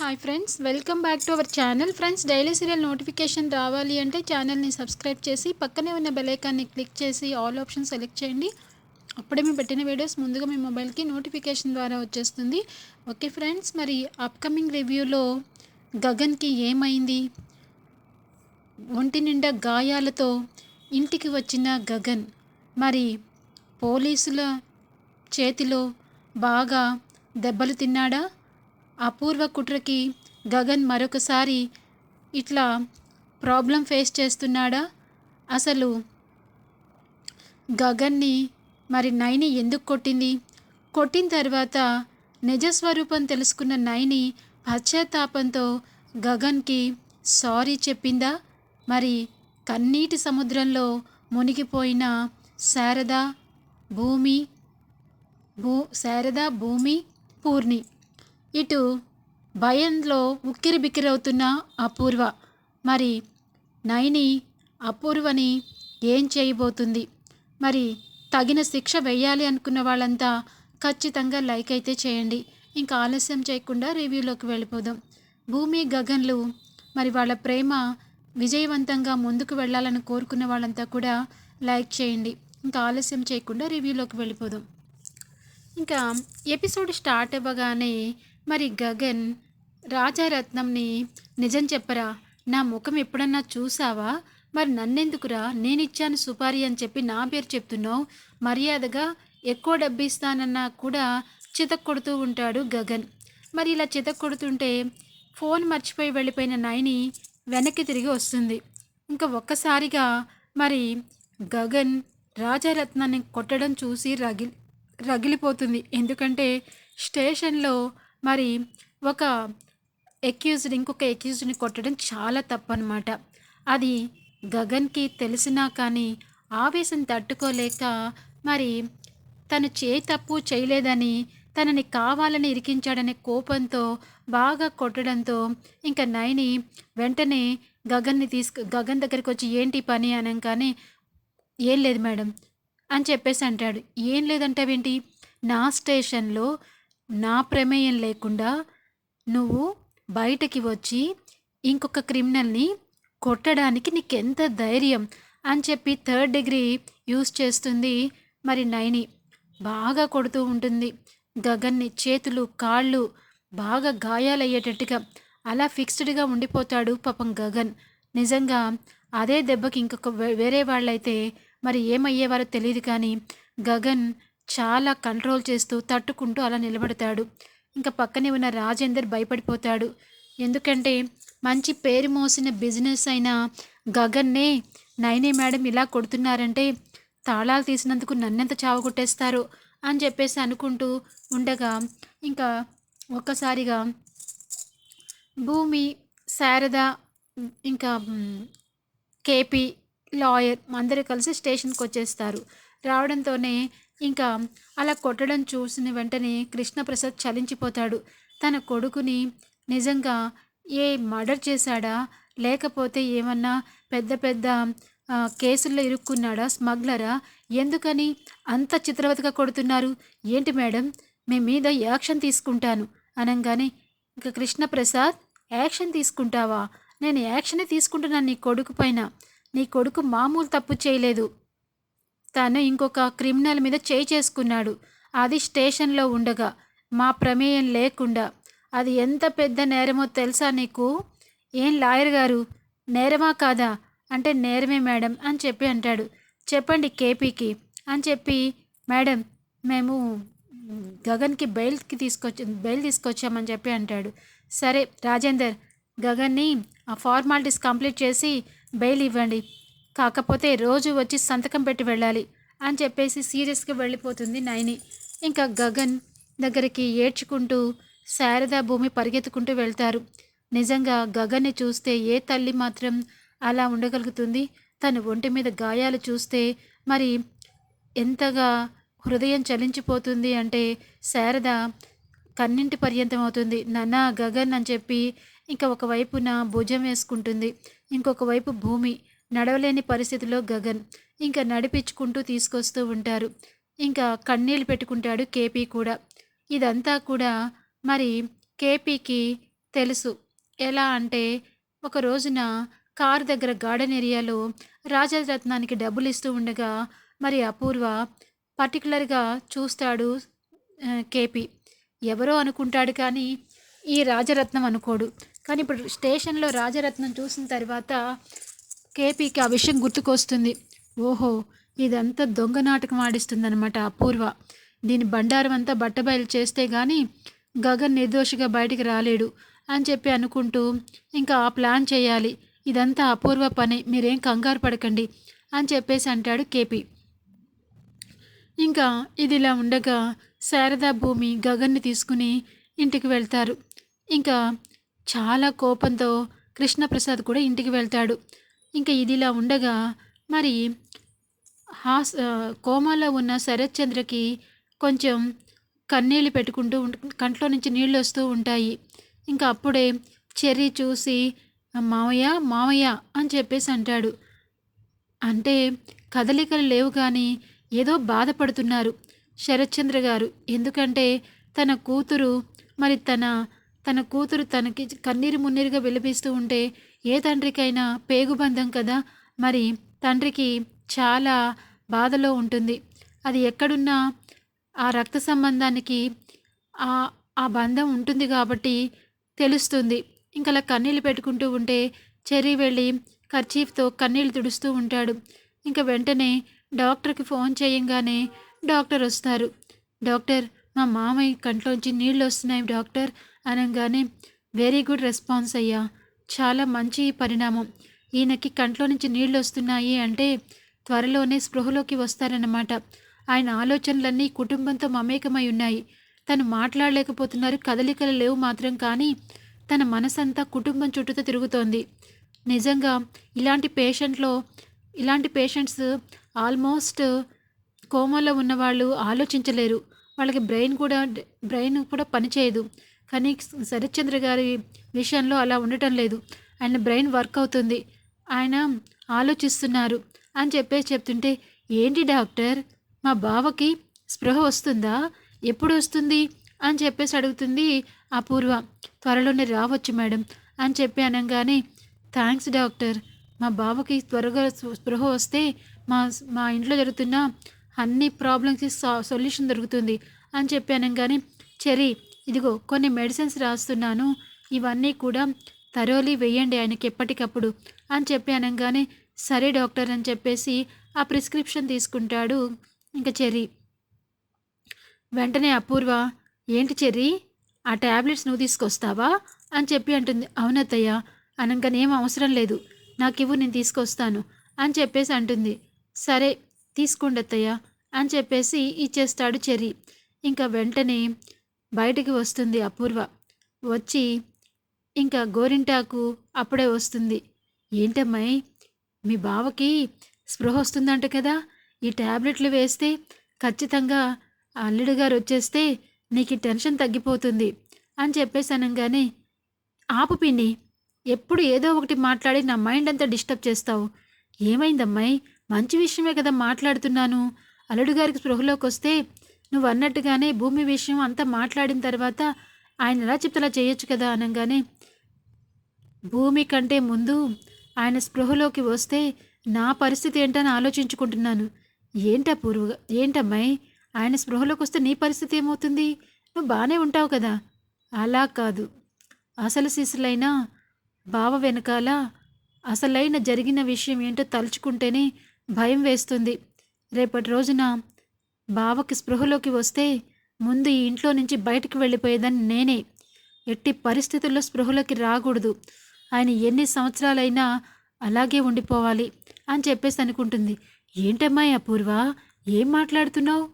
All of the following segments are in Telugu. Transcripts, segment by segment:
Hi friends welcome back to our channel friends daily serial notification రావాలి అంటే ఛానల్ని సబ్స్క్రైబ్ చేసి పక్కనే ఉన్న బెలైకాన్ని క్లిక్ చేసి ఆల్ ఆప్షన్ సెలెక్ట్ చేయండి. అప్పుడే మేము పెట్టిన వీడియోస్ ముందుగా మీ మొబైల్కి నోటిఫికేషన్ ద్వారా వచ్చేస్తుంది. ఓకే ఫ్రెండ్స్ మరి అప్కమింగ్ రివ్యూలో గగన్కి ఏమైంది? ఒంటి నిండా గాయాలతో ఇంటికి వచ్చిన గగన్ మరి పోలీసుల చేతిలో బాగా దెబ్బలు తిన్నాడా? అపూర్వ కుట్రకి గగన్ మరొకసారి ఇట్లా ప్రాబ్లం ఫేస్ చేస్తున్నాడా? అసలు గగన్ని మరి నైని ఎందుకు కొట్టింది? కొట్టిన తర్వాత నిజస్వరూపం తెలుసుకున్న నైని పశ్చాత్తాపంతో గగన్కి సారీ చెప్పిందా? మరి కన్నీటి సముద్రంలో మునిగిపోయిన శారద భూమి భూ శారద భూమి పూర్ణి. ఇటు భయంలో ఉక్కిరి బిక్కిరవుతున్న అపూర్వ. మరి నైని అపూర్వని ఏం చేయబోతుంది? మరి తగిన శిక్ష వేయాలి అనుకున్న వాళ్ళంతా ఖచ్చితంగా లైక్ అయితే చేయండి. ఇంకా ఆలస్యం చేయకుండా రివ్యూలోకి వెళ్ళిపోదాం. భూమి గగన్లు మరి వాళ్ళ ప్రేమ విజయవంతంగా ముందుకు వెళ్ళాలని కోరుకున్న వాళ్ళంతా కూడా లైక్ చేయండి. ఇంకా ఆలస్యం చేయకుండా రివ్యూలోకి వెళ్ళిపోదాం. ఇంకా ఎపిసోడ్ స్టార్ట్ అవ్వగానే మరి గగన్ రాజారత్నంని నిజం చెప్పరా? నా ముఖం ఎప్పుడన్నా చూసావా? మరి నన్నెందుకురా? నేనిచ్చాను సుపారీ అని చెప్పి నా పేరు చెప్తున్నావు. మర్యాదగా ఎక్కువ డబ్బు ఇస్తానన్నా కూడా చితక్ కొడుతూ ఉంటాడు గగన్. మరి ఇలా చితక్ కొడుతుంటే ఫోన్ మర్చిపోయి వెళ్ళిపోయిన నైని వెనక్కి తిరిగి వస్తుంది. ఇంకా ఒక్కసారిగా మరి గగన్ రాజారత్నాన్ని కొట్టడం చూసి రగిలి రగిలిపోతుంది. ఎందుకంటే స్టేషన్లో మరి ఒక ఎక్యూజ్డ్ ఇంకొక ఎక్యూజ్డ్ని కొట్టడం చాలా తప్పనమాట అది గగన్కి తెలిసినా కానీ ఆవేశం తట్టుకోలేక మరి తను చే తప్పు చేయలేదని తనని కావాలని ఇరికించాడనే కోపంతో బాగా కొట్టడంతో ఇంకా నైని వెంటనే గగన్ని తీసుకు గగన్ దగ్గరికి వచ్చి ఏంటి పని? అనగానే ఏం లేదు మేడం అని చెప్పేసి అంటాడు. ఏం లేదంటావేంటి? నా స్టేషన్లో నా ప్రమేయం లేకుండా నువ్వు బయటకి వచ్చి ఇంకొక క్రిమినల్ని కొట్టడానికి నీకెంత ధైర్యం అని చెప్పి థర్డ్ డిగ్రీ యూస్ చేస్తుంది మరి నైని. బాగా కొడుతూ ఉంటుంది. గగన్ని చేతులు కాళ్ళు బాగా గాయాలయ్యేటట్టుగా అలా ఫిక్స్డ్గా ఉండిపోతాడు పాపం గగన్. నిజంగా అదే దెబ్బకి ఇంకొక వేరే వాళ్ళైతే మరి ఏమయ్యేవారో తెలియదు కానీ గగన్ చాలా కంట్రోల్ చేస్తూ తట్టుకుంటూ అలా నిలబడతాడు. ఇంకా పక్కనే ఉన్న రాజేందర్ భయపడిపోతాడు. ఎందుకంటే మంచి పేరు మోసిన బిజినెస్ అయిన గగన్నే నైనే మేడం ఇలా కొడుతున్నారంటే తాళాలు తీసినందుకు నన్నెంత చావు కొట్టేస్తారు అని చెప్పేసి అనుకుంటూ ఉండగా ఇంకా ఒక్కసారిగా భూమి శారద ఇంకా కేపీ లాయర్ అందరూ కలిసి స్టేషన్కి వచ్చేస్తారు. రావడంతోనే ఇంకా అలా కొట్టడం చూసిన వెంటనే కృష్ణప్రసాద్ చలించిపోతాడు. తన కొడుకుని నిజంగా ఏ మర్డర్ చేశాడా? లేకపోతే ఏమన్నా పెద్ద పెద్ద కేసుల్లో ఇరుక్కున్నాడా స్మగ్లరా? ఎందుకని అంత చిత్రవతగా కొడుతున్నారు? ఏంటి మేడం మీ మీద యాక్షన్ తీసుకుంటాను అనగానే ఇంకా కృష్ణప్రసాద్ యాక్షన్ తీసుకుంటావా? నేను యాక్షనే తీసుకుంటున్నాను నీ కొడుకు పైన. నీ కొడుకు మామూలు తప్పు చేయలేదు. తను ఇంకొక క్రిమినల్ మీద చేయి చేసుకున్నాడు. అది స్టేషన్లో ఉండగా మా ప్రమేయం లేకుండా. అది ఎంత పెద్ద నేరమో తెలుసా నీకు? ఏం లాయర్ గారు? నేరమా కాదా? అంటే నేరమే మేడం అని చెప్పి అంటాడు. చెప్పండి కేపీకి అని చెప్పి మేడం మేము గగన్కి బెయిల్కి తీసుకొచ్చి బెయిల్ తీసుకొచ్చామని చెప్పి అంటాడు. సరే రాజేందర్ గగన్ని ఆ ఫార్మాలిటీస్ కంప్లీట్ చేసి బెయిల్ ఇవ్వండి. కాకపోతే రోజు వచ్చి సంతకం పెట్టి వెళ్ళాలి అని చెప్పేసి సీరియస్గా వెళ్ళిపోతుంది నైని. ఇంకా గగన్ దగ్గరికి ఏడ్చుకుంటూ శారదా భూమి పరిగెత్తుకుంటూ వెళ్తారు. నిజంగా గగన్ని చూస్తే ఏ తల్లి మాత్రం అలా ఉండగలుగుతుంది? తన ఒంటి మీద గాయాలు చూస్తే మరి ఎంతగా హృదయం చలించిపోతుంది అంటే శారద కన్నింటి పర్యంతం అవుతుంది. నాన్న గగన్ అని చెప్పి ఇంకా ఒకవైపున భుజం వేసుకుంటుంది. ఇంకొక వైపు భూమి. నడవలేని పరిస్థితిలో గగన్ ఇంకా నడిపించుకుంటూ తీసుకొస్తూ ఉంటారు. ఇంకా కన్నీళ్ళు పెట్టుకుంటాడు కేపీ కూడా. ఇదంతా కూడా మరి కేపీకి తెలుసు. ఎలా అంటే ఒక రోజున కారు దగ్గర గార్డెన్ ఏరియాలో రాజరత్నానికి డబ్బులు ఇస్తూ ఉండగా మరి అపూర్వ పర్టికులర్గా చూస్తాడు కేపీ. ఎవరో అనుకుంటాడు కానీ ఈ రాజరత్నం అనుకోడు. కానీ ఇప్పుడు స్టేషన్లో రాజరత్నం చూసిన తర్వాత కేపీకి ఆ విషయం గుర్తుకొస్తుంది. ఓహో ఇదంతా దొంగ నాటకం ఆడిస్తుందనమాట అపూర్వ. దీని బండారం అంతా బట్టబయలు చేస్తే కానీ గగన్ నిర్దోషిగా బయటికి రాలేడు అని చెప్పి అనుకుంటూ ఇంకా ఆ ప్లాన్ చేయాలి. ఇదంతా అపూర్వ పని. మీరేం కంగారు పడకండి అని చెప్పేసి అంటాడు కేపీ. ఇంకా ఇది ఇలా ఉండగా శారదా భూమి గగన్ని తీసుకుని ఇంటికి వెళ్తారు. ఇంకా చాలా కోపంతో కృష్ణప్రసాద్ కూడా ఇంటికి వెళ్తాడు. ఇంకా ఇదిలా ఉండగా మరి హాస్ కోమాలో ఉన్న శరత్ చంద్రకి కొంచెం కన్నీళ్ళు పెట్టుకుంటూ కంట్లో నుంచి నీళ్ళు వస్తూ ఉంటాయి. ఇంకా అప్పుడే చెర్రీ చూసి మావయ్య మావయ్య అని చెప్పేసి అంటాడు. అంటే కదలికలు లేవు కానీ ఏదో బాధపడుతున్నారు శరత్చంద్ర గారు. ఎందుకంటే తన కూతురు మరి తన తన కూతురు తనకి కన్నీరు మున్నీరుగా విలపిస్తూ ఉంటే ఏ తండ్రికైనా పేగుబంధం కదా? మరి తండ్రికి చాలా బాధలో ఉంటుంది. అది ఎక్కడున్నా ఆ రక్త సంబంధానికి ఆ ఆ బంధం ఉంటుంది కాబట్టి తెలుస్తుంది. ఇంకా అలా కన్నీళ్ళు పెట్టుకుంటూ ఉంటే చెర్రీ వెళ్ళి కర్చీఫ్తో కన్నీళ్ళు తుడుస్తూ ఉంటాడు. ఇంకా వెంటనే డాక్టర్కి ఫోన్ చేయంగానే డాక్టర్ వస్తారు. డాక్టర్ మా మామయ్య కంట్లోంచి నీళ్ళు వస్తున్నాయి డాక్టర్ అనగానే వెరీ గుడ్ రెస్పాన్స్ అయ్యా. చాలా మంచి పరిణామం. ఈయనకి కంట్లో నుంచి నీళ్ళు వస్తున్నాయి అంటే త్వరలోనే స్పృహలోకి వస్తారన్నమాట. ఆయన ఆలోచనలన్నీ కుటుంబంతో మమేకమై ఉన్నాయి. తను మాట్లాడలేకపోతున్నారు కదలికలు లేవు మాత్రం కానీ తన మనసంతా కుటుంబం చుట్టూతో తిరుగుతోంది. నిజంగా ఇలాంటి పేషెంట్లో ఇలాంటి పేషెంట్స్ ఆల్మోస్ట్ కోమాలో ఉన్నవాళ్ళు ఆలోచించలేరు. వాళ్ళకి బ్రెయిన్ కూడా బ్రెయిన్ కూడా పనిచేయదు. కానీ శరత్చంద్ర గారి విషయంలో అలా ఉండటం లేదు. ఆయన బ్రెయిన్ వర్క్ అవుతుంది. ఆయన ఆలోచిస్తున్నారు అని చెప్పేసి చెప్తుంటే ఏంటి డాక్టర్? మా బావకి స్పృహ వస్తుందా? ఎప్పుడు వస్తుంది? అని చెప్పేసి అడుగుతుంది అపూర్వ. త్వరలోనే రావచ్చు మేడం అని చెప్పి అనగానే థ్యాంక్స్ డాక్టర్. మా బావకి త్వరగా స్పృహ వస్తే మా మా ఇంట్లో జరుగుతున్న అన్ని ప్రాబ్లమ్స్కి సొల్యూషన్ దొరుకుతుంది అని చెప్పి అనగానే చెరీ ఇదిగో కొన్ని మెడిసిన్స్ రాస్తున్నాను. ఇవన్నీ కూడా తరోలి వేయండి ఆయనకి ఎప్పటికప్పుడు అని చెప్పి అనగానే సరే డాక్టర్ అని చెప్పేసి ఆ ప్రిస్క్రిప్షన్ తీసుకుంటాడు ఇంకా చెర్రీ. వెంటనే అపూర్వ ఏంటి చెర్రీ? ఆ ట్యాబ్లెట్స్ నువ్వు తీసుకొస్తావా? అని చెప్పి అంటుంది. అవునత్తయ్య అనగానే ఏం అవసరం లేదు. నాకు ఇవ్వు నేను తీసుకొస్తాను అని చెప్పేసి అంటుంది. సరే తీసుకోండి అత్తయ్య అని చెప్పేసి ఇచ్చేస్తాడు చెర్రీ. ఇంకా వెంటనే బయటికి వస్తుంది అపూర్వ. వచ్చి ఇంకా గోరింటాకు అప్పుడే వస్తుంది. ఏంటమ్మాయి? మీ బావకి స్పృహ వస్తుందంట కదా. ఈ ట్యాబ్లెట్లు వేస్తే ఖచ్చితంగా ఆ అల్లుడు గారు వచ్చేస్తే నీకు టెన్షన్ తగ్గిపోతుంది అని చెప్పేసి అనగానే ఆపు పిన్ని ఎప్పుడు ఏదో ఒకటి మాట్లాడి నా మైండ్ అంతా డిస్టర్బ్ చేస్తావు. ఏమైందమ్మాయి? మంచి విషయమే కదా మాట్లాడుతున్నాను. అల్లుడు గారికి స్పృహలోకి వస్తే నువ్వు అన్నట్టుగానే భూమి విషయం అంతా మాట్లాడిన తర్వాత ఆయన ఎలా చెప్తే అలా చేయొచ్చు కదా అనగానే భూమి కంటే ముందు ఆయన స్పృహలోకి వస్తే నా పరిస్థితి ఏంటని ఆలోచించుకుంటున్నాను. ఏంటా పూర్వ ఏంటమ్మాయి? ఆయన స్పృహలోకి వస్తే నీ పరిస్థితి ఏమవుతుంది? నువ్వు బాగానే ఉంటావు కదా. అలా కాదు. అసలు శిశులైన బావ వెనకాల అసలైన జరిగిన విషయం ఏంటో తలుచుకుంటేనే భయం వేస్తుంది. రేపటి రోజున బావకి స్పృహలోకి వస్తే ముందు ఈ ఇంట్లో నుంచి బయటికి వెళ్ళిపోయేదని నేనే. ఎట్టి పరిస్థితుల్లో స్పృహలోకి రాకూడదు. ఆయన ఎన్ని సంవత్సరాలైనా అలాగే ఉండిపోవాలి అని చెప్పేసి అనుకుంటుంది. ఏంటమ్మా అపూర్వ? ఏం మాట్లాడుతున్నావు?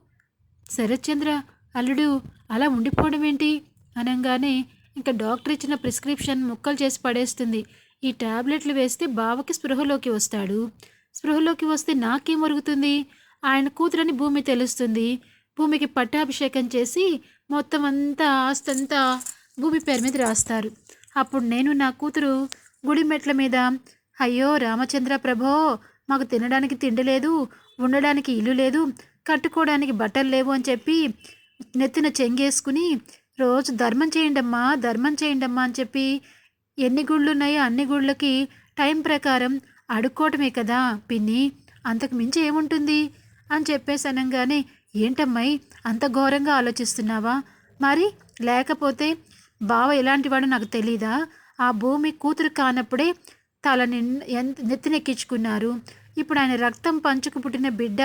శరత్చంద్ర అల్లుడు అలా ఉండిపోవడం ఏంటి అనగానే ఇంకా డాక్టర్ ఇచ్చిన ప్రిస్క్రిప్షన్ ముక్కలు చేసి పడేస్తుంది. ఈ టాబ్లెట్లు వేస్తే బావకి స్పృహలోకి వస్తాడు. స్పృహలోకి వస్తే నాకేం ఒరుగుతుంది? ఆయన కూతురని భూమి తెలుస్తుంది. భూమికి పట్టాభిషేకం చేసి మొత్తం అంతా ఆస్తంతా భూమి పేరు మీద రాస్తారు. అప్పుడు నేను నా కూతురు గుడి మెట్ల మీద అయ్యో రామచంద్ర ప్రభో మాకు తినడానికి తిండి లేదు ఉండడానికి ఇల్లు లేదు కట్టుకోవడానికి బట్టలు లేవు అని చెప్పి నెత్తిన చెంగేసుకుని రోజు ధర్మం చేయండమ్మా ధర్మం చేయండమ్మా అని చెప్పి ఎన్ని గుళ్ళు ఉన్నాయో అన్ని గుళ్ళకి టైం ప్రకారం అడుక్కోవటమే కదా పిన్ని అంతకు మించి ఏముంటుంది? అని చెప్పేసి అనగానే ఏంటమ్మాయి అంత ఘోరంగా ఆలోచిస్తున్నావా? మరి లేకపోతే బావ ఎలాంటివాడో నాకు తెలీదా? ఆ భూమి కూతురు కానప్పుడే తల ఎంత నెత్తినెక్కించుకున్నారు. ఇప్పుడు ఆయన రక్తం పంచుకు పుట్టిన బిడ్డ.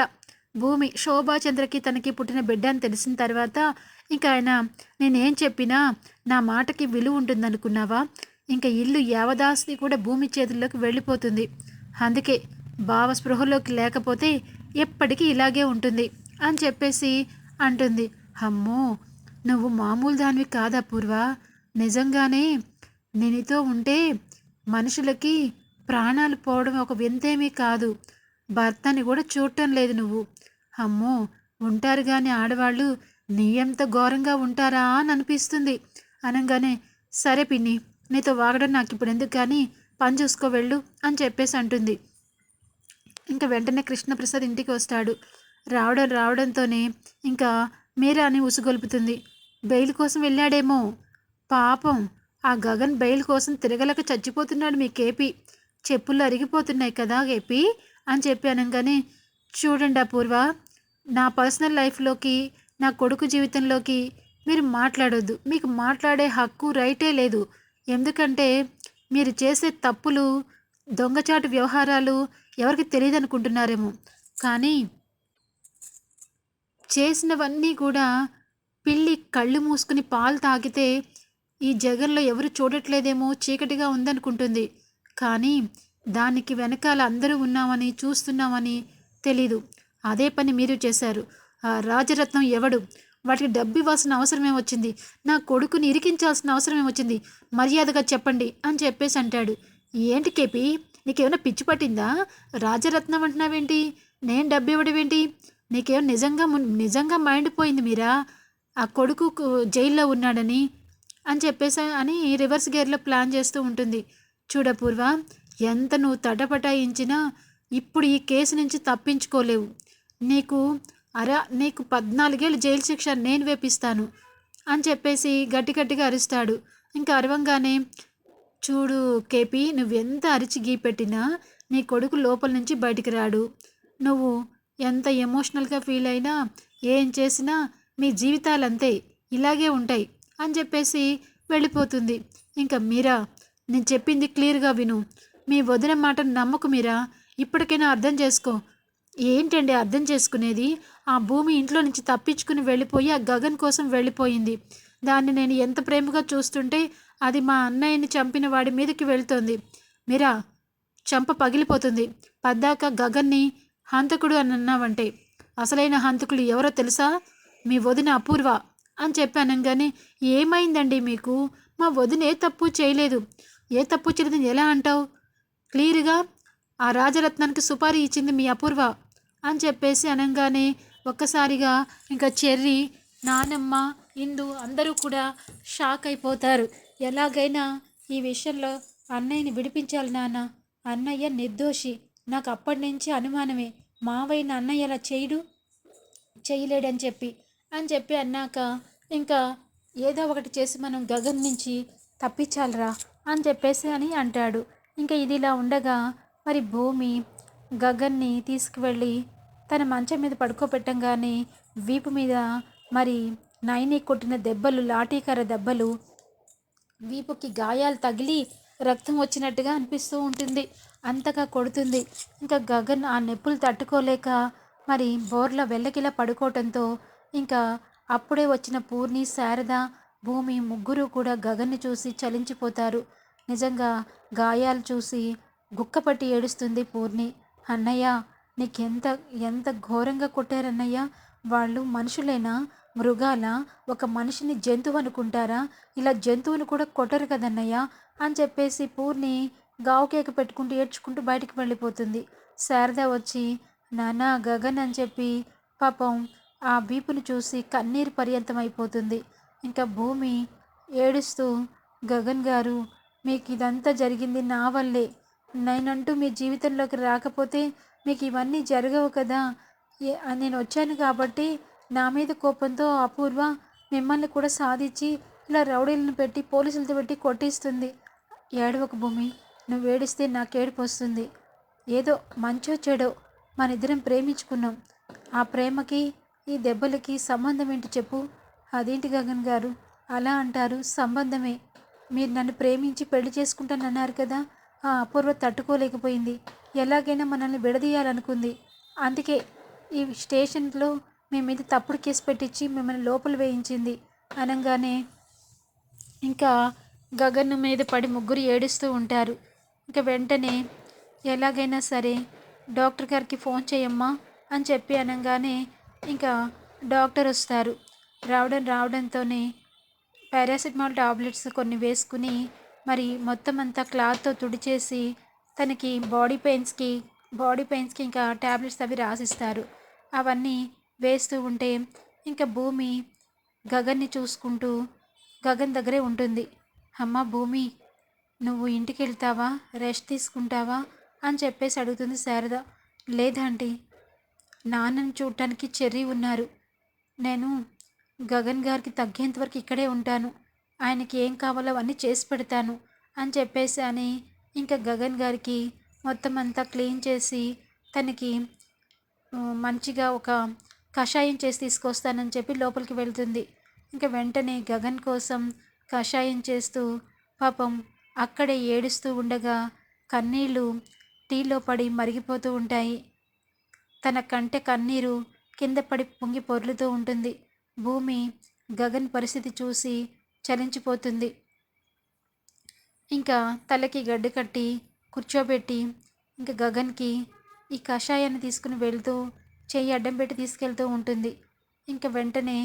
భూమి శోభాచంద్రకి తనకి పుట్టిన బిడ్డ అని తెలిసిన తర్వాత ఇంకా ఆయన నేనేం చెప్పినా నా మాటకి విలువ ఉంటుందనుకున్నావా? ఇంకా ఇల్లు యావదాస్తి కూడా భూమి చేతుల్లోకి వెళ్ళిపోతుంది. అందుకే భావ స్పృహలోకి లేకపోతే ఎప్పటికీ ఇలాగే ఉంటుంది. అని చెప్పేసి అంటుంది. అమ్మో నువ్వు మామూలు దానివి కాదా పూర్వ? నిజంగానే నేనితో ఉంటే మనుషులకి ప్రాణాలు పోవడం ఒక వింతేమీ కాదు. భర్తని కూడా చూడటం లేదు నువ్వు. అమ్మో ఉంటారు కానీ ఆడవాళ్ళు నీ ఎంత ఘోరంగా ఉంటారా అని అనిపిస్తుంది. అనగానే సరే పిన్ని నీతో వాగడం నాకు ఇప్పుడు ఎందుకు కానీ పని చూసుకో వెళ్ళు అని చెప్పేసి అంటుంది. ఇంకా వెంటనే కృష్ణప్రసాద్ ఇంటికి వస్తాడు. రావడం రావడంతోనే ఇంకా మీరాని ఉసుగొలుపుతుంది. బెయిల్ కోసం వెళ్ళాడేమో. పాపం ఆ గగన్ బెయిల్ కోసం తిరగలేక చచ్చిపోతున్నాడు మీ కేపీ. చెప్పులు అరిగిపోతున్నాయి కదా కేపీ అని చెప్పి అనగానే చూడండి అపూర్వ నా పర్సనల్ లైఫ్లోకి నా కొడుకు జీవితంలోకి మీరు మాట్లాడొద్దు. మీకు మాట్లాడే హక్కు రైటే లేదు. ఎందుకంటే మీరు చేసే తప్పులు దొంగచాటు వ్యవహారాలు ఎవరికి తెలియదు అనుకుంటున్నారేమో కానీ చేసినవన్నీ కూడా పిల్లి కళ్ళు మూసుకుని పాలు తాగితే ఈ జగన్లో ఎవరు చూడట్లేదేమో చీకటిగా ఉందనుకుంటుంది. కానీ దానికి వెనకాల అందరూ ఉన్నామని చూస్తున్నామని తెలీదు. అదే పని మీరు చేశారు. ఆ రాజరత్నం ఎవడు? వాటికి డబ్బు ఇవ్వాల్సిన అవసరమే వచ్చింది. నా కొడుకుని ఇరికించాల్సిన అవసరమే వచ్చింది. మర్యాదగా చెప్పండి అని చెప్పేసి అంటాడు. ఏంటి కేపీ? నీకేమైనా పిచ్చి పట్టిందా? రాజరత్నం అంటున్నావేంటి? నేను డబ్బు ఇవ్వడం ఏంటి నీకేమో నిజంగా మున్- నిజంగా మైండ్ పోయింది మీరా? ఆ కొడుకు జైల్లో ఉన్నాడని అని చెప్పేసి అని రివర్స్ గేర్లో ప్లాన్ చేస్తూ ఉంటుంది. చూడపూర్వ ఎంత నువ్వు తటపటాయించినా ఇప్పుడు ఈ కేసు నుంచి తప్పించుకోలేవు. నీకు అరా నీకు పద్నాలుగేళ్ళు జైలు శిక్ష నేను వేపిస్తాను అని చెప్పేసి గట్టి గట్టిగా అరుస్తాడు. ఇంకా అరవంగానే చూడు కేపీ నువ్వెంత అరిచి గీ పెట్టినా నీ కొడుకు లోపల నుంచి బయటికి రాడు. నువ్వు ఎంత ఎమోషనల్గా ఫీల్ అయినా ఏం చేసినా మీ జీవితాలంతే ఇలాగే ఉంటాయి అని చెప్పేసి వెళ్ళిపోతుంది. ఇంకా మీరా నేను చెప్పింది క్లియర్గా విను. మీ వదిన మాట నమ్మకు మీరా? ఇప్పటికైనా అర్థం చేసుకో. ఏంటండి అర్థం చేసుకునేది? ఆ భూమి ఇంట్లో నుంచి తప్పించుకుని వెళ్ళిపోయి ఆ గగన్ కోసం వెళ్ళిపోయింది. దాన్ని నేను ఎంత ప్రేమగా చూస్తుంటే అది మా అన్నయ్యని చంపిన వాడి మీదకి వెళ్తోంది. మీరా చంప పగిలిపోతుంది. పద్దాక గగన్ని హంతకుడు అని అన్నావంటే అసలైన హంతకులు ఎవరో తెలుసా? మీ వదిన అపూర్వ అని చెప్పానంగానే ఏమైందండి మీకు? మా వదిన ఏ తప్పు చేయలేదు. ఏ తప్పు చేయలేదని ఎలా అంటావు? క్లియర్గా ఆ రాజరత్నానికి సుపారీ ఇచ్చింది మీ అపూర్వ అని చెప్పేసి అనగానే ఒక్కసారిగా ఇంకా చెర్రి నానమ్మ ఇందు అందరూ కూడా షాక్ అయిపోతారు. ఎలాగైనా ఈ విషయంలో అన్నయ్యని విడిపించాలి నాన్న. అన్నయ్య నిర్దోషి. నాకు అప్పటి నుంచి అనుమానమే మావయ్య అన్నయ్య అలా చేయడు? చేయలేడని చెప్పి. అని చెప్పి అన్నాక ఇంకా ఏదో ఒకటి చేసి మనం గగన్ నుంచి తప్పించాలిరా అని చెప్పేసి అని అంటాడు. ఇంకా ఇది ఇలా ఉండగా మరి భూమి గగన్ని తీసుకువెళ్ళి తన మంచం మీద పడుకోబెట్టంగానే వీపు మీద మరి నైని కొట్టిన దెబ్బలు లాఠీకర దెబ్బలు వీపుకి గాయాలు తగిలి రక్తం వచ్చినట్టుగా అనిపిస్తూ ఉంటుంది. అంతగా కొడుతుంది. ఇంకా గగన్ ఆ నొప్పులు తట్టుకోలేక మరి బోర్ల వెళ్ళకిలా పడుకోవటంతో ఇంకా అప్పుడే వచ్చిన పూర్ణి శారద భూమి ముగ్గురు కూడా గగన్ని చూసి చలించిపోతారు. నిజంగా గాయాలు చూసి గుక్కపట్టి ఏడుస్తుంది పూర్ణి. అన్నయ్య నీకెంత ఎంత ఘోరంగా కొట్టారన్నయ్య? వాళ్ళు మనుషులేనా? మృగాల? ఒక మనిషిని జంతువు అనుకుంటారా? ఇలా జంతువును కూడా కొట్టరు కదన్నయ్య? అని చెప్పేసి పూర్ణి గావు కేక పెట్టుకుంటూ ఏడ్చుకుంటూ బయటికి వెళ్ళిపోతుంది. శారద వచ్చి నాన్న గగన్ అని చెప్పి పాపం ఆ బీపుని చూసి కన్నీరు పర్యంతం అయిపోతుంది ఇంకా భూమి ఏడుస్తూ గగన్ గారు మీకు ఇదంతా జరిగింది నా వల్లే. నేనంటూ మీ జీవితంలోకి రాకపోతే మీకు ఇవన్నీ జరగవు కదా. నేను వచ్చాను కాబట్టి నా మీద కోపంతో అపూర్వ మిమ్మల్ని కూడా సాధించి ఇలా రౌడీలను పెట్టి పోలీసులతో పెట్టి కొట్టిస్తుంది. ఏడవకు భూమి. నువ్వు ఏడిస్తే నాకు ఏడుపు వస్తుంది. ఏదో మంచో చెడో మన ఇద్దరం ప్రేమించుకున్నాం. ఆ ప్రేమకి ఈ దెబ్బలకి సంబంధం ఏంటి చెప్పు. అదేంటి గగన్ గారు? అలా అంటారు సంబంధమే. మీరు నన్ను ప్రేమించి పెళ్ళి చేసుకుంటానన్నారు కదా ఆ అపూర్వ తట్టుకోలేకపోయింది. ఎలాగైనా మనల్ని విడదీయాలనుకుంది. అందుకే ఈ స్టేషన్లో మీ మీద తప్పుడు కేసు పెట్టించి మిమ్మల్ని లోపల వేయించింది. అనగానే ఇంకా గగన్ మీద పడి ముగ్గురు ఏడుస్తూ ఉంటారు. ఇంకా వెంటనే ఎలాగైనా సరే డాక్టర్ గారికి ఫోన్ చేయమ్మా అని చెప్పి అనగానే ఇంకా డాక్టర్ వస్తారు. రావడం రావడంతోనే పారాసిటమాల్ టాబ్లెట్స్ కొన్ని వేసుకుని మరి మొత్తం అంతా క్లాత్తో తుడిచేసి తనకి బాడీ పెయిన్స్కి బాడీ పెయిన్స్కి ఇంకా టాబ్లెట్స్ అవి రాసిస్తారు. అవన్నీ వేస్తూ ఉంటే ఇంకా భూమి గగన్ని చూసుకుంటూ గగన్ దగ్గరే ఉంటుంది. అమ్మ భూమి నువ్వు ఇంటికి వెళ్తావా రెస్ట్ తీసుకుంటావా? అని చెప్పేసి అడుగుతుంది శారద. లేదంటీ నాన్నని చూడటానికి చెర్రీ ఉన్నారు. నేను గగన్ గారికి తగ్గేంత వరకు ఇక్కడే ఉంటాను. ఆయనకి ఏం కావాలో అవన్నీ చేసి పెడతాను అని చెప్పేసి అని ఇంకా గగన్ గారికి మొత్తం అంతా క్లీన్ చేసి తనకి మంచిగా ఒక కషాయం చేసి తీసుకొస్తానని చెప్పి లోపలికి వెళ్తుంది. ఇంకా వెంటనే గగన్ కోసం కషాయం చేస్తూ పాపం అక్కడే ఏడుస్తూ ఉండగా కన్నీళ్ళు టీలో పడి మరిగిపోతూ ఉంటాయి. తన కంటె కన్నీరు కింద పడి పొంగి పొర్లుతూ ఉంటుంది. భూమి గగన్ పరిస్థితి చూసి చలించిపోతుంది. ఇంకా తలకి గడ్డ కట్టి కూర్చోబెట్టి ఇంకా గగన్కి ఈ కషాయాన్ని తీసుకుని వెళ్తూ చెయ్యి అడ్డం పెట్టి తీసుకెళ్తూ ఉంటుంది. ఇంకా వెంటనే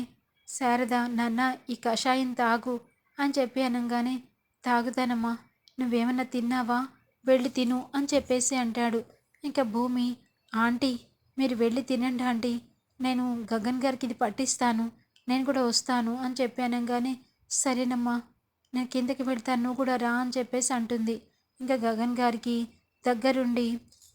శారద నాన్న ఈ కషాయం తాగు అని చెప్పి అనగానే తాగుతానమ్మా నువ్వేమన్నా తిన్నావా? వెళ్ళి తిను అని చెప్పేసి అంటాడు. ఇంకా భూమి ఆంటీ మీరు వెళ్ళి తినండి ఆంటీ. నేను గగన్ గారికి ఇది పట్టిస్తాను. నేను కూడా వస్తాను అని చెప్పానంగానే సరేనమ్మా నేను కిందకి వెళ్తాను. నువ్వు కూడా రా అని చెప్పేసి అంటుంది. ఇంకా గగన్ గారికి దగ్గరుండి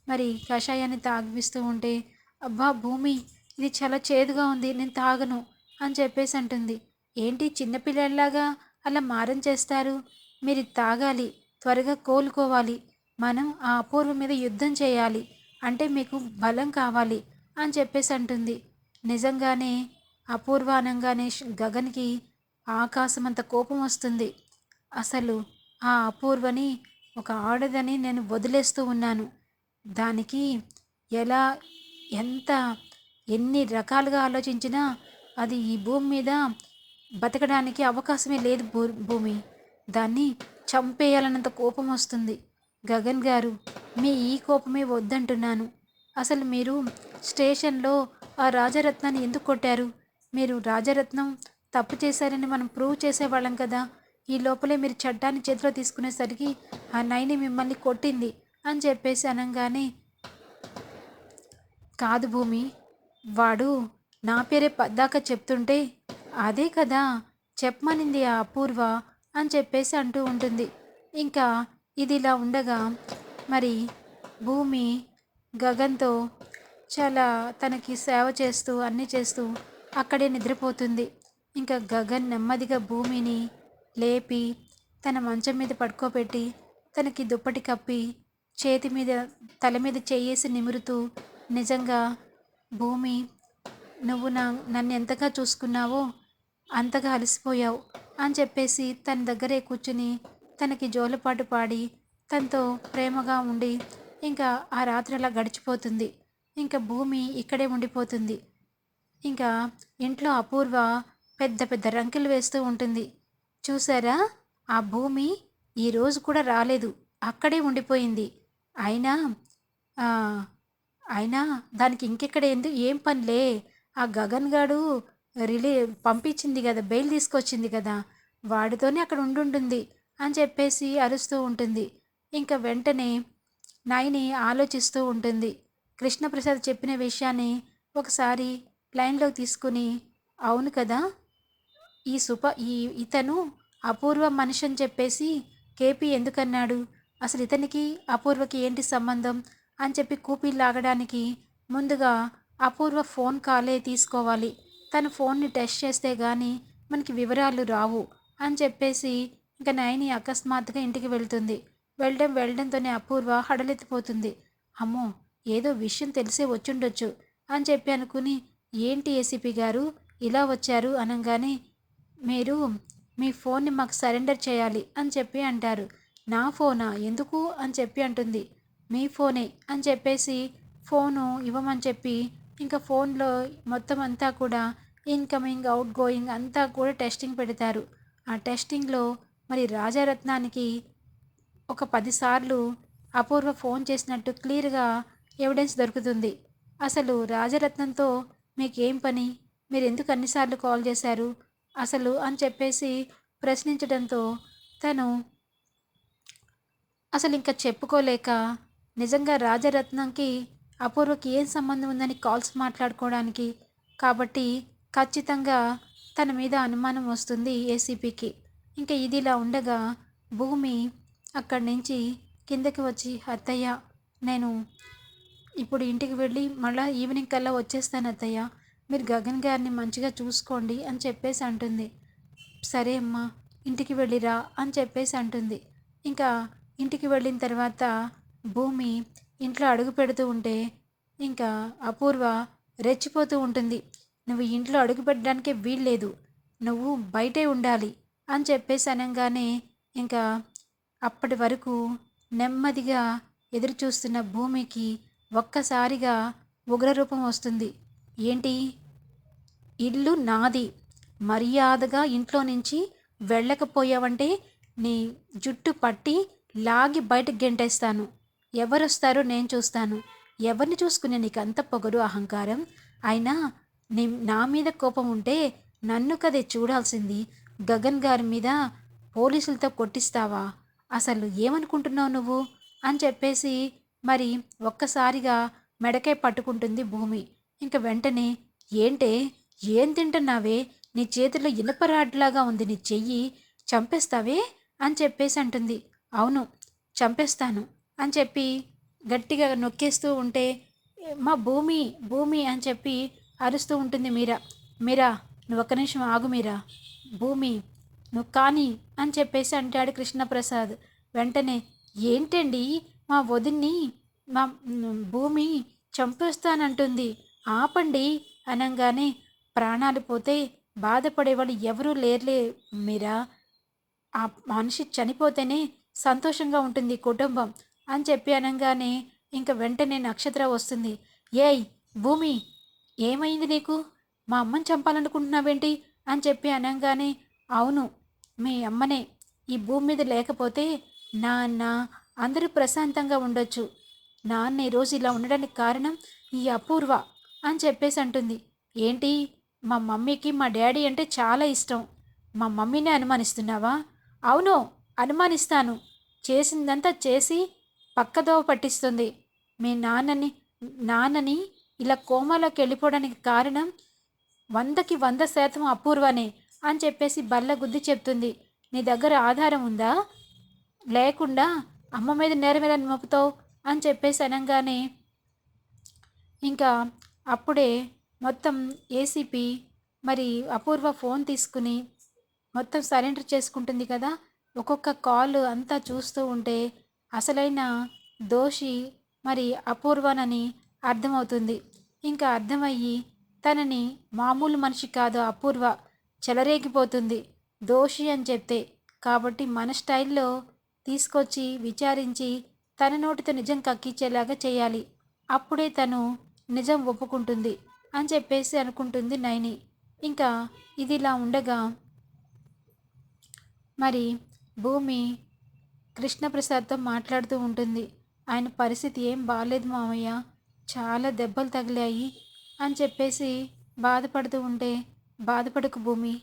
మరి కషాయాన్ని తాగిపిస్తూ ఉంటే అబ్బా భూమి ఇది చాలా చేదుగా ఉంది నేను తాగను అని చెప్పేసి అంటుంది. ఏంటి చిన్నపిల్లల్లాగా అలా మారం చేస్తారు? మీరు తాగాలి త్వరగా కోలుకోవాలి మనం ఆ అపూర్వ మీద యుద్ధం చేయాలి అంటే మీకు బలం కావాలి అని చెప్పేసి అంటుంది. నిజంగానే అపూర్వ అనగానే గగన్కి ఆకాశమంత కోపం వస్తుంది. అసలు ఆ అపూర్వని ఒక ఆడదని నేను వదిలేస్తూ ఉన్నాను. దానికి ఎలా ఎంత ఎన్ని రకాలుగా ఆలోచించినా అది ఈ భూమి మీద బతకడానికి అవకాశమే లేదు భూ భూమి. దాన్ని చంపేయాలన్నంత కోపం వస్తుంది. గగన్ గారు మీ ఈ కోపమే వద్దంటున్నాను. అసలు మీరు స్టేషన్లో ఆ రాజరత్నాన్ని ఎందుకు కొట్టారు? మీరు రాజరత్నం తప్పు చేశారని మనం ప్రూవ్ చేసేవాళ్ళం కదా. ఈ లోపలే మీరు చట్టాన్ని చేతిలో తీసుకునేసరికి ఆ నైని మిమ్మల్ని కొట్టింది అని చెప్పేసి అనగానే కాదు భూమి వాడు నా పేరే పద్దాక చెప్తుంటే అదే కదా చెప్పమనింది ఆ అపూర్వ అని చెప్పేసి అంటూ ఉంటుంది. ఇంకా ఇది ఇలా ఉండగా మరి భూమి గగన్తో చాలా తనకి సేవ చేస్తూ అన్నీ చేస్తూ అక్కడే నిద్రపోతుంది. ఇంకా గగన్ నెమ్మదిగా భూమిని లేపి తన మంచం మీద పడుకోబెట్టి తనకి దుప్పటి కప్పి చేతి మీద తల మీద చేయేసి నిమురుతూ నిజంగా భూమి నువ్వు నా నన్ను ఎంతగా చూసుకున్నావో అంతగా అలసిపోయావు. అని చెప్పేసి తన దగ్గరే కూర్చుని తనకి జోలపాటు పాడి తనతో ప్రేమగా ఉండి ఇంకా ఆ రాత్రి అలా గడిచిపోతుంది. ఇంకా భూమి ఇక్కడే ఉండిపోతుంది. ఇంకా ఇంట్లో అపూర్వ పెద్ద పెద్ద రంకెలు వేస్తూ ఉంటుంది. చూసారా ఆ భూమి ఈరోజు కూడా రాలేదు. అక్కడే ఉండిపోయింది. అయినా అయినా దానికి ఇంకెక్కడ ఎందుకు ఏం పనిలే? ఆ గగన్ గాడు రిలీ పంపించింది కదా బెయిల్ తీసుకొచ్చింది కదా వాడితోనే అక్కడ ఉండుంటుంది అని చెప్పేసి అరుస్తూ ఉంటుంది. ఇంకా వెంటనే నాయిని ఆలోచిస్తూ ఉంటుంది. కృష్ణప్రసాద్ చెప్పిన విషయాన్ని ఒకసారి లైన్లోకి తీసుకుని అవును కదా ఈ సుప ఈ ఇతను అపూర్వ మనిషి అని చెప్పేసి కేపీ ఎందుకన్నాడు? అసలు ఇతనికి అపూర్వకి ఏంటి సంబంధం? అని చెప్పి కూపీ లాగడానికి ముందుగా అపూర్వ ఫోన్ కాలే తీసుకోవాలి. తన ఫోన్ని టెస్ట్ చేస్తే కానీ మనకి వివరాలు రావు అని చెప్పేసి ఇంకా నయని అకస్మాత్తుగా ఇంటికి వెళ్తుంది. వెళ్ళడం వెళ్ళడంతోనే అపూర్వ హడలెత్తిపోతుంది. అమ్మో ఏదో విషయం తెలిసే వచ్చుండొచ్చు అని చెప్పి అనుకుని ఏంటి ఏసీపీ గారు? ఇలా వచ్చారు అనగానే మీరు మీ ఫోన్ని మాకు సరెండర్ చేయాలి అని చెప్పి అంటారు. నా ఫోనా? ఎందుకు? అని చెప్పి అంటుంది. మీ ఫోనే అని చెప్పేసి ఫోను ఇవ్వమని చెప్పి ఇంకా ఫోన్లో మొత్తం అంతా కూడా ఇన్కమింగ్ అవుట్ గోయింగ్ అంతా కూడా టెస్టింగ్ పెడతారు. ఆ టెస్టింగ్లో మరి రాజారత్నానికి ఒక పదిసార్లు అపూర్వ ఫోన్ చేసినట్టు క్లియర్గా ఎవిడెన్స్ దొరుకుతుంది. అసలు రాజరత్నంతో మీకేం పని? మీరు ఎందుకు అన్నిసార్లు కాల్ చేశారు? అసలు అని చెప్పేసి ప్రశ్నించడంతో తను అసలు ఇంకా చెప్పుకోలేక నిజంగా రాజరత్నంకి అపూర్వకి ఏం సంబంధం ఉందని కాల్స్ మాట్లాడుకోవడానికి? కాబట్టి ఖచ్చితంగా తన మీద అనుమానం వస్తుంది ఏసీపీకి. ఇంకా ఇదిలా ఉండగా భూమి అక్కడి నుంచి కిందకి వచ్చి అత్తయ్య నేను ఇప్పుడు ఇంటికి వెళ్ళి మళ్ళీ ఈవినింగ్ కల్లా వచ్చేస్తాను అత్తయ్య. మీరు గగన్ గారిని మంచిగా చూసుకోండి అని చెప్పేసి అంటుంది. సరే అమ్మా ఇంటికి వెళ్ళిరా అని చెప్పేసి అంటుంది. ఇంకా ఇంటికి వెళ్ళిన తర్వాత భూమి ఇంట్లో అడుగు పెడుతూ ఉంటే ఇంకా అపూర్వ రెచ్చిపోతూ ఉంటుంది. నువ్వు ఇంట్లో అడుగు పెట్టడానికే వీల్లేదు. నువ్వు బయటే ఉండాలి అని చెప్పేసి అనగానే ఇంకా అప్పటి వరకు నెమ్మదిగా ఎదురు చూస్తున్న భూమికి ఒక్కసారిగా ఉగ్రరూపం వస్తుంది. ఏంటి? ఇల్లు నాది. మర్యాదగా ఇంట్లో నుంచి వెళ్ళకపోయావంటే నీ జుట్టు పట్టి లాగి బయటకు గెంటేస్తాను. ఎవరొస్తారో నేను చూస్తాను. ఎవరిని చూసుకునే నీకు అంత పొగరు అహంకారం? అయినా నీ నా మీద కోపం ఉంటే నన్ను కదే చూడాల్సింది. గగన్ గారి మీద పోలీసులతో కొట్టిస్తావా? అసలు ఏమనుకుంటున్నావు నువ్వు? అని చెప్పేసి మరి ఒక్కసారిగా మెడకై పట్టుకుంటుంది భూమి. ఇంక వెంటనే ఏంటే? ఏం తింటున్నావే? నీ చేతిలో ఇనపరాడ్లాగా ఉంది నీ చెయ్యి. చంపేస్తావే? అని చెప్పేసి అంటుంది. అవును చంపేస్తాను. అని చెప్పి గట్టిగా నొక్కేస్తూ ఉంటే మా భూమి భూమి అని చెప్పి అరుస్తూ ఉంటుంది మీరా. మీరా నువ్వు ఒక్క నిమిషం ఆగు మీరా. భూమి నువ్వు కానీ అని చెప్పేసి అంటాడు కృష్ణప్రసాద్. వెంటనే ఏంటండి మా వదిన్ని మా భూమి చంపేస్తానంటుంది. ఆపండి అనగానే ప్రాణాలు పోతే బాధపడే వాళ్ళు ఎవరూ లేరులే మీరా. ఆ మనిషి చనిపోతేనే సంతోషంగా ఉంటుంది కుటుంబం. అని చెప్పి అనగానే ఇంక వెంటనే నక్షత్ర వస్తుంది. ఏయ్ భూమి ఏమైంది నీకు? మా అమ్మని చంపాలనుకుంటున్నావేంటి? అని చెప్పి అనగానే అవును మీ అమ్మనే. ఈ భూమి మీద లేకపోతే నాన్న అందరూ ప్రశాంతంగా ఉండొచ్చు. నాన్న ఈరోజు ఇలా ఉండడానికి కారణం ఈ అపూర్వ అని చెప్పేసి అంటుంది. ఏంటి? మా మమ్మీకి మా డాడీ అంటే చాలా ఇష్టం. మా మమ్మీనే అనుమానిస్తున్నావా? అవును అనుమానిస్తాను. చేసిందంతా చేసి పక్కదోవ పట్టిస్తుంది. మీ నాన్నని నాన్నని ఇలా కోమాలోకి వెళ్ళిపోవడానికి కారణం వందకి వంద శాతం అపూర్వనే అని చెప్పేసి బల్ల గుద్ది చెప్తుంది. నీ దగ్గర ఆధారం ఉందా? లేకుండా అమ్మ మీద నేర మీద మోపుతావు అని చెప్పేసి అనగానే ఇంకా అప్పుడే మొత్తం ఏసీపీ మరి అపూర్వ ఫోన్ తీసుకుని మొత్తం సరెండర్ చేసుకుంటుంది కదా. ఒక్కొక్క కాల్ అంతా చూస్తూ ఉంటే అసలైన దోషి మరి అపూర్వనని అర్థమవుతుంది. ఇంకా అర్థమయ్యి తనని మామూలు మనిషి కాదు అపూర్వ. చెలరేగిపోతుంది. దోషి అని చెప్తే కాబట్టి మన స్టైల్లో తీసుకొచ్చి విచారించి తన నోటితో నిజం కక్కించేలాగా చేయాలి. అప్పుడే తను నిజం ఒప్పుకుంటుంది అని చెప్పేసి అనుకుంటుంది నైని. ఇంకా ఇది ఇలా ఉండగా మరి భూమి కృష్ణప్రసాద్తో మాట్లాడుతూ ఉంటుంది. ఆయన పరిస్థితి ఏం బాగాలేదు మామయ్య. చాలా దెబ్బలు తగిలాయి అని చెప్పేసి బాధపడుతూ ఉంటే బాధపడకు భూమి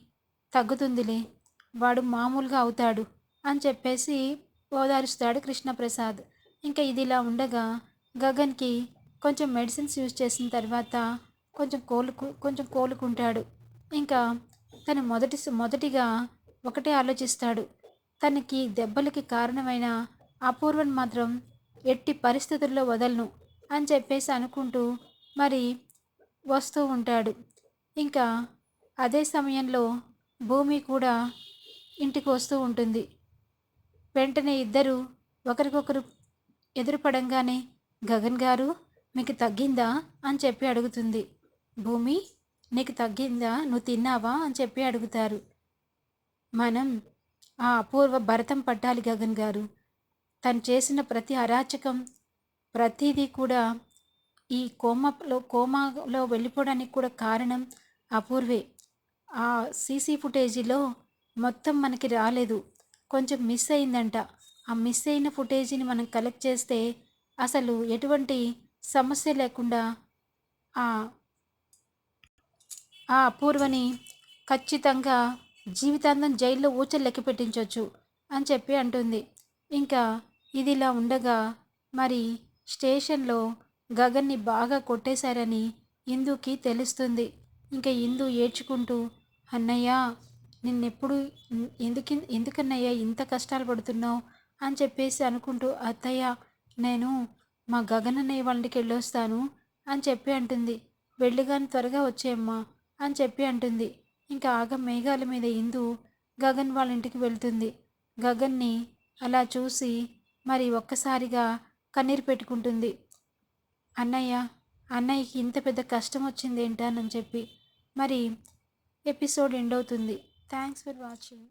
తగ్గుతుందిలే వాడు మామూలుగా అవుతాడు అని చెప్పేసి ఓదారుస్తాడు కృష్ణప్రసాద్. ఇంకా ఇది ఇలా ఉండగా గగన్కి కొంచెం మెడిసిన్స్ యూజ్ చేసిన తర్వాత కొంచెం కోలుకు కొంచెం కోలుకుంటాడు. ఇంకా తను మొదటి మొదటిగా ఒకటే ఆలోచిస్తాడు. తనకి దెబ్బలకి కారణమైన అపూర్వన్ మాత్రం ఎట్టి పరిస్థితుల్లో వదలను అని చెప్పేసి అనుకుంటూ మరి వస్తూ ఉంటాడు. ఇంకా అదే సమయంలో భూమి కూడా ఇంటికి వస్తూ ఉంటుంది. వెంటనే ఇద్దరు ఒకరికొకరు ఎదురుపడంగానే గగన్ గారు మీకు తగ్గిందా? అని చెప్పి అడుగుతుంది. భూమి నీకు తగ్గిందా? నువ్వు తిన్నావా? అని చెప్పి అడుగుతారు. మనం ఆ అపూర్వ భరతం పట్టాలి గగన్ గారు. తను చేసిన ప్రతి అరాచకం ప్రతిదీ కూడా ఈ కోమలో కోమాలో వెళ్ళిపోవడానికి కూడా కారణం అపూర్వే. ఆ సీసీ ఫుటేజీలో మొత్తం మనకి రాలేదు. కొంచెం మిస్ అయిందంట. ఆ మిస్ అయిన ఫుటేజీని మనం కలెక్ట్ చేస్తే అసలు ఎటువంటి సమస్య లేకుండా ఆ ఆ అపూర్వని ఖచ్చితంగా జీవితాంతం జైల్లో ఊచలు లెక్క పెట్టించవచ్చు అని చెప్పి అంటుంది. ఇంకా ఇదిలా ఉండగా మరి స్టేషన్లో గగన్ని బాగా కొట్టేశారని ఇందుకి తెలుస్తుంది. ఇంకా ఇందు ఏడ్చుకుంటూ అన్నయ్య నిన్నెప్పుడు ఎందుకు ఎందుకన్నయ్య ఇంత కష్టాలు పడుతున్నావు? అని చెప్పేసి అనుకుంటూ అత్తయ్య నేను మా గగన్ వాళ్ళకి వాళ్ళ వెళ్ళొస్తాను అని చెప్పి అంటుంది. వెళ్ళిగాని త్వరగా వచ్చేయమ్మా అని చెప్పి అంటుంది. ఇంకా ఆగం మేఘాల మీద ఇందు గగన్ వాళ్ళ ఇంటికి వెళ్తుంది. గగన్ని అలా చూసి మరి ఒక్కసారిగా కన్నీరు పెట్టుకుంటుంది. అన్నయ్య అన్నయ్యకి ఇంత పెద్ద కష్టం వచ్చింది ఏంటానని చెప్పి మరి ఎపిసోడ్ ఎండ్ అవుతుంది. Thanks for watching.